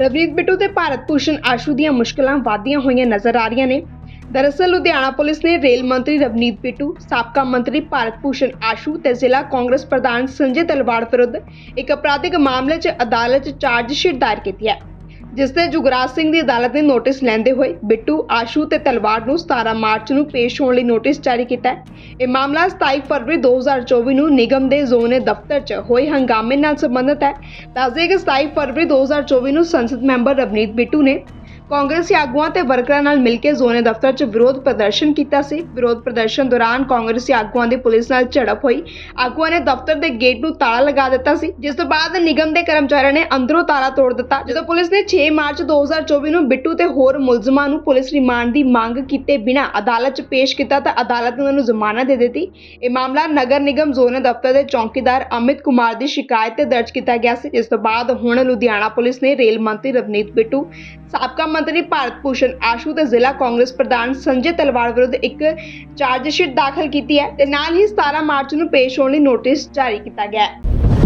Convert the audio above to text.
ਰਵਨੀਤ ਬਿੱਟੂ ਤੇ ਭਾਰਤ ਭੂਸ਼ਣ ਆਸ਼ੂ ਦੀਆਂ ਮੁਸ਼ਕਲਾਂ ਵਧਦੀਆਂ ਹੋਈਆਂ ਨਜ਼ਰ ਆ ਰਹੀਆਂ ਨੇ। ਦਰਅਸਲ ਲੁਧਿਆਣਾ ਪੁਲਿਸ ਨੇ ਰੇਲ ਮੰਤਰੀ ਰਵਨੀਤ ਬਿੱਟੂ, ਸਾਬਕਾ ਮੰਤਰੀ ਭਾਰਤ ਭੂਸ਼ਣ ਆਸ਼ੂ ਤੇ ਜ਼ਿਲ੍ਹਾ ਕਾਂਗਰਸ ਪ੍ਰਧਾਨ ਸੰਜੇ ਤਲਵਾੜ ਵਿਰੁੱਧ ਇੱਕ ਅਪਰਾਧਿਕ ਮਾਮਲੇ 'ਚ ਅਦਾਲਤ 'ਚ ਚਾਰਜ ਸ਼ੀਟ ਦਾਇਰ ਕੀਤੀ ਹੈ। ਜਿਸ ਤੇ ਜੁਗਰਾਜ ਸਿੰਘ ਦੀ ਅਦਾਲਤ ਨੇ ਨੋਟਿਸ ਲੈਂਦੇ ਹੋਏ ਬਿੱਟੂ, ਆਸ਼ੂ ਤੇ ਤਲਵਾਰ ਨੂੰ 17 ਮਾਰਚ ਨੂੰ ਪੇਸ਼ ਹੋਣ ਲਈ ਨੋਟਿਸ ਜਾਰੀ ਕੀਤਾ ਹੈ। ਇਹ ਮਾਮਲਾ 27 ਫਰਵਰੀ 2024 ਨੂੰ ਨਿਗਮ ਦੇ ਜ਼ੋਨ ਦਫ਼ਤਰ 'ਚ ਹੋਏ ਹੰਗਾਮੇ ਨਾਲ ਸੰਬੰਧਿਤ ਹੈ। ਦੱਸਦੇ ਕਿ 27 ਫਰਵਰੀ 2024 ਨੂੰ ਸੰਸਦ ਮੈਂਬਰ ਰਵਨੀਤ ਬਿੱਟੂ ਨੇ ਕਾਂਗਰਸੀ ਆਗੂਆਂ ਤੇ ਵਰਕਰਾਂ ਨਾਲ ਮਿਲ ਕੇ ਜ਼ੋਨੇ ਦਫ਼ਤਰ 'ਚ ਵਿਰੋਧ ਪ੍ਰਦਰਸ਼ਨ ਕੀਤਾ ਸੀ। ਵਿਰੋਧ ਪ੍ਰਦਰਸ਼ਨ ਦੌਰਾਨ ਕਾਂਗਰਸੀ ਆਗੂਆਂ ਦੀ ਪੁਲਿਸ ਨਾਲ ਝੜਪ ਹੋਈ। ਆਗੂਆਂ ਨੇ ਦਫ਼ਤਰ ਦੇ ਗੇਟ ਨੂੰ ਤਾਲਾ ਲਗਾ ਦਿੱਤਾ ਸੀ, ਜਿਸ ਤੋਂ ਬਾਅਦ ਨਿਗਮ ਦੇ ਕਰਮਚਾਰੀਆਂ ਨੇ ਅੰਦਰੋਂ ਤਾਲਾ ਤੋੜ ਦਿੱਤਾ। ਜਦੋਂ ਪੁਲਿਸ ਨੇ 6 ਮਾਰਚ 2024 ਨੂੰ ਬਿੱਟੂ ਤੇ ਹੋਰ ਮੁਲਜ਼ਮਾਂ ਨੂੰ ਪੁਲਿਸ ਰਿਮਾਂਡ ਦੀ ਮੰਗ ਕੀਤੇ ਬਿਨਾਂ ਅਦਾਲਤ 'ਚ ਪੇਸ਼ ਕੀਤਾ ਤਾਂ ਅਦਾਲਤ ਨੇ ਉਹਨਾਂ ਨੂੰ ਜ਼ਮਾਨਤ ਦੇ ਦਿੱਤੀ। ਇਹ ਮਾਮਲਾ ਨਗਰ ਨਿਗਮ ਜ਼ੋਨ ਦਫ਼ਤਰ ਦੇ ਚੌਕੀਦਾਰ ਅਮਿਤ ਕੁਮਾਰ ਦੀ ਸ਼ਿਕਾਇਤ ਤੇ ਦਰਜ ਕੀਤਾ ਗਿਆ ਸੀ, ਜਿਸ ਤੋਂ ਬਾਅਦ ਹੁਣ ਲੁਧਿਆਣਾ ਪੁਲਿਸ ਨੇ ਰੇਲ ਮੰਤਰੀ ਰਵਨੀਤ ਬਿੱਟੂ, ਸਾਬਕਾ ਮੰਤਰੀ ਭਾਰਤ ਭੂਸ਼ਣ ਆਸ਼ੂ ਤੇ ਜ਼ਿਲ੍ਹਾ ਕਾਂਗਰਸ ਪ੍ਰਧਾਨ ਸੰਜੇ ਤਲਵਾਰ ਵਿਰੁੱਧ ਇੱਕ ਚਾਰਜ ਸ਼ੀਟ ਦਾਖਲ ਕੀਤੀ ਹੈ ਤੇ ਨਾਲ ਹੀ 17 ਮਾਰਚ ਨੂੰ ਪੇਸ਼ ਹੋਣ ਲਈ ਨੋਟਿਸ ਜਾਰੀ ਕੀਤਾ ਗਿਆ ਹੈ।